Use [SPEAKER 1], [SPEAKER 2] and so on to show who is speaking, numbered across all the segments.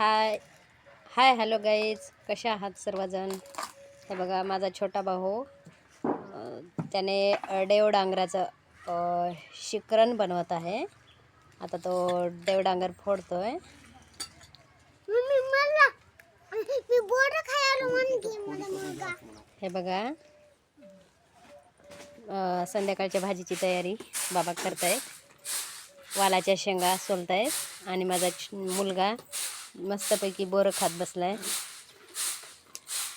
[SPEAKER 1] हाय. Hi hello guys. कशा आहात सर्वजण? हे बघा माझा छोटा भाऊ. त्याने अं, देवडांगराचं अं, शिकरण बनवत आहे. आता तो
[SPEAKER 2] खायला म्हणते मला मुलगा.
[SPEAKER 1] हे बघा. संध्याकाळच्या भाजीची तयारी बाबा करतायत. वालाच्या शेंगा सोलतायत आणि माझा मुलगा मस्तपैकी बोरं खात बसलाय.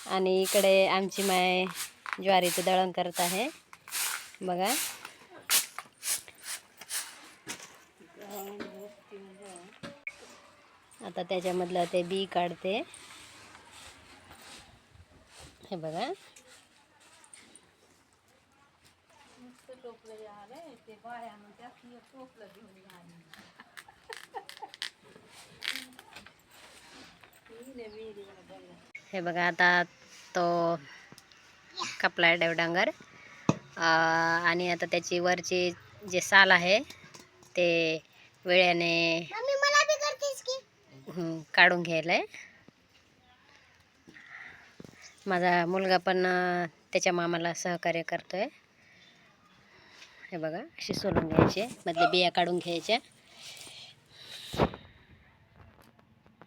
[SPEAKER 1] आणि इकडे आमची माय ज्वारीचं दळण करत आहे. बघा. आता त्याच्यामधलं ते बी काढते. हे बघा. हे बघा आता तो कपला देवडांगर. अं, आणि आता त्याची वरची जे साल आहे ते वेळ्याने काढून घ्यायला आहे माझा मुलगा पण त्याच्या मामाला सहकार्य करतोय. हे बघा अशी सोलून घ्यायचे मधले बिया काढून घ्यायच्या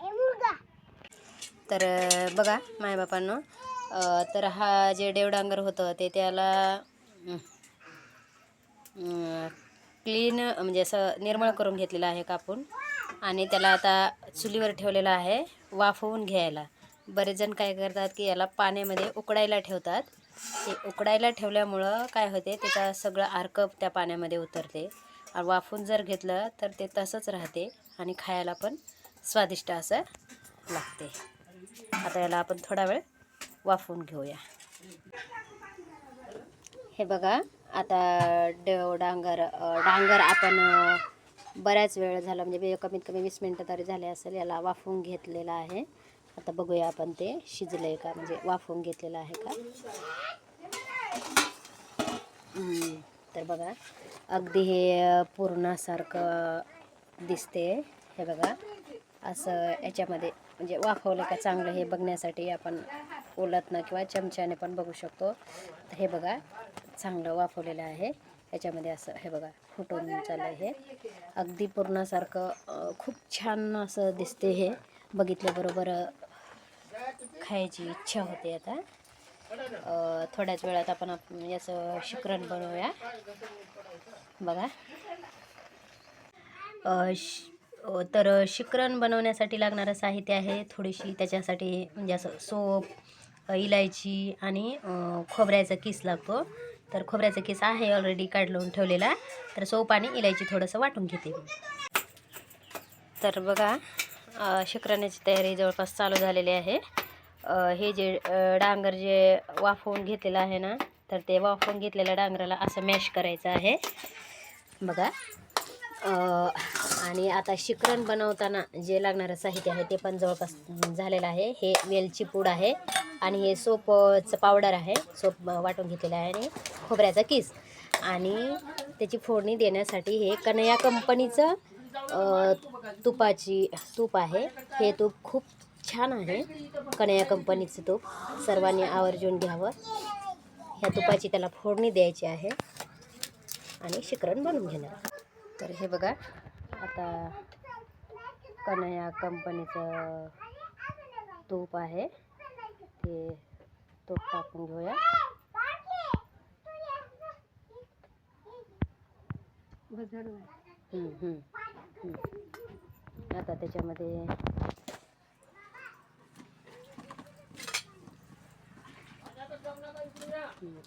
[SPEAKER 2] ए मुलगा
[SPEAKER 1] तर बघा मायबापांनो तर हा जे देवडांगर होतं ते त्याला क्लीन म्हणजे असं निर्मळ करून घेतलेलं आहे कापून. आणि त्याला आता चुलीवर ठेवलेलं आहे वाफवून घ्यायला. बरेच जण काय करतात की याला पाण्यामध्ये उकडायला ठेवतात. ते उकडायला ठेवल्यामुळं काय होते त्याचा सगळं अर्क त्या पाण्यामध्ये उतरते. आणि वाफून जर घेतलं तर ते तसंच राहते आणि खायला पण स्वादिष्ट असं लागते. आता याला आपण थोडा वेळ वाफवून घेऊया. हे बघा आता डेव डांगर डांगर आपण बऱ्याच वेळ झाला म्हणजे कमीत कमी वीस मिनटं तरी झाले असेल याला वाफवून घेतलेलं आहे. आता बघूया आपण ते शिजलं आहे का म्हणजे वाफवून घेतलेलं आहे का. तर बघा अगदी हे पूर्णासारखं दिसते. हे बघा असं याच्यामध्ये म्हणजे वाफवलं का चांगलं हे बघण्यासाठी आपण ओलतनं किंवा चमच्याने पण बघू शकतो. हे बघा चांगलं वाफवलेलं आहे. याच्यामध्ये असं हे बघा फुटून चाललं हे. अगदी पूर्णासारखं खूप छान असं दिसते हे. बघितल्याबरोबर खायची इच्छा होते आता. थोड्याच वेळात आपण याचं म्हणजे शिकरण बनवूया. बघा. श- तर शिकरण बनवण्यासाठी लागणारं साहित्य आहे. थोडीशी त्याच्यासाठी म्हणजे असं सोप इलायची आणि खोबऱ्याचा किस लागतो. तर खोबऱ्याचा किस आहे ऑलरेडी काढलून ठेवलेला. तर सोप आणि इलायची थोडंसं वाटून घेते तर बघा शिकरण्याची तयारी जवळपास चालू झालेली आहे. हे जे डांगर जे वाफवून घेतलेलं आहे ना तर ते वाफवून घेतलेल्या डांगराला असं मॅश करायचं आहे. बघा. आणि आता शिकरण बनवताना जे लागणारं साहित्य आहे ते पण जवळपास झालेलं आहे. हे वेलची पूड आहे आणि हे सोपचं पावडर आहे. सोप वाटून घेतलेलं आहे आणि खोबऱ्याचा किस. आणि त्याची फोडणी देण्यासाठी हे कनया कंपनीचं तुपाची तूप आहे. हे तूप खूप छान आहे. कनया कंपनीचं तूप. सर्वांनी आवर्जून घ्यावं. ह्या तुपाची त्याला फोडणी द्यायची आहे. आणि शिकरण बनवून घेणार. तर हे बघा आता कनया कंपनीचं तूप आहे. ते तूप टाकून घेऊया. आता त्याच्यामध्ये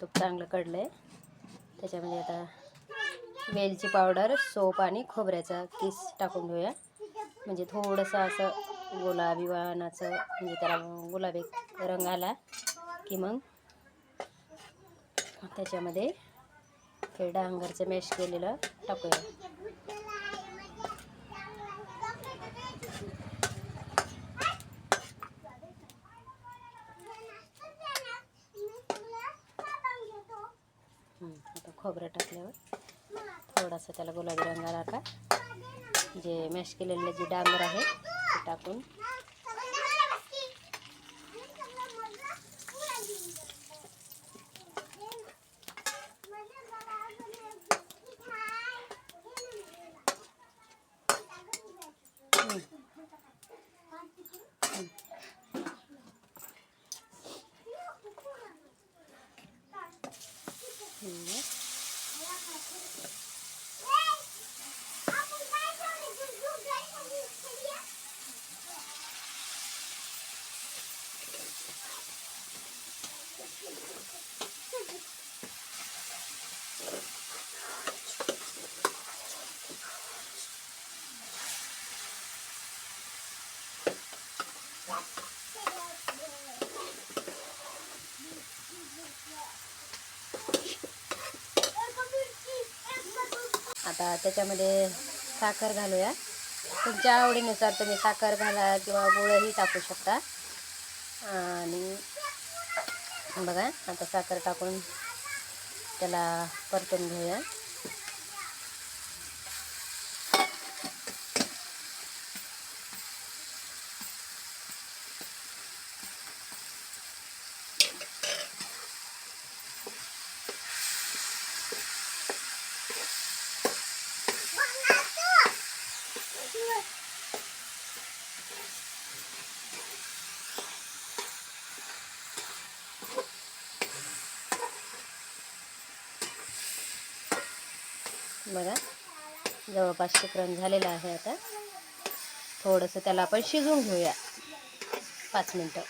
[SPEAKER 1] तूप चांगलं कढलं आहे त्याच्यामध्ये आता वेलची पावडर सोप आणि खोबऱ्याचा किस टाकून घेऊया. म्हणजे थोडंसं असं गुलाबी वाणाचं म्हणजे त्याला गुलाबी रंग आला की मग त्याच्यामध्ये हे डांगरचं मॅश केलेलं टाकूया. आता खोबरं टाकल्यावर. थोडासा त्याला गुलाबी रंग आला का जे मॅश केलेलं जे डांगर आहे, ते टाकून हम्म. आता त्याच्यामध्ये साखर घालूया. तुमच्या आवडीनुसार तुम्ही साखर घाला किंवा गुळही टाकू शकता. आणि बघा आता साखर टाकून त्याला परतून घेऊया. बघा. जवळपास शिकरण झालेलं आहे आता. थोडंसं त्याला आपण शिजवून घेऊया. पाच मिनटं.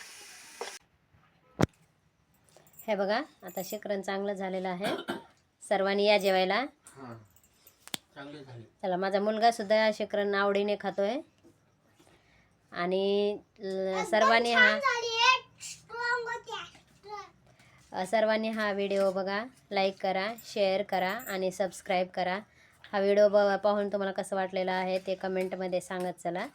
[SPEAKER 1] हे बघा आता शिकरण चांगलं झालेलं आहे. सर्वांनी या जेवायला.
[SPEAKER 3] हां चांगले झाले.
[SPEAKER 1] चला माझा मुलगा सुद्धा शिकरण आवडीने खातोय. आणि सर्वांनी हा सर्वांनी हा व्हिडिओ बघा. लाईक करा शेअर करा आणि सबस्क्राईब करा. हा व्हिडिओ ब पाहून तुम्हाला कसं वाटलेला आहे ते कमेंटमध्ये सांगत चला.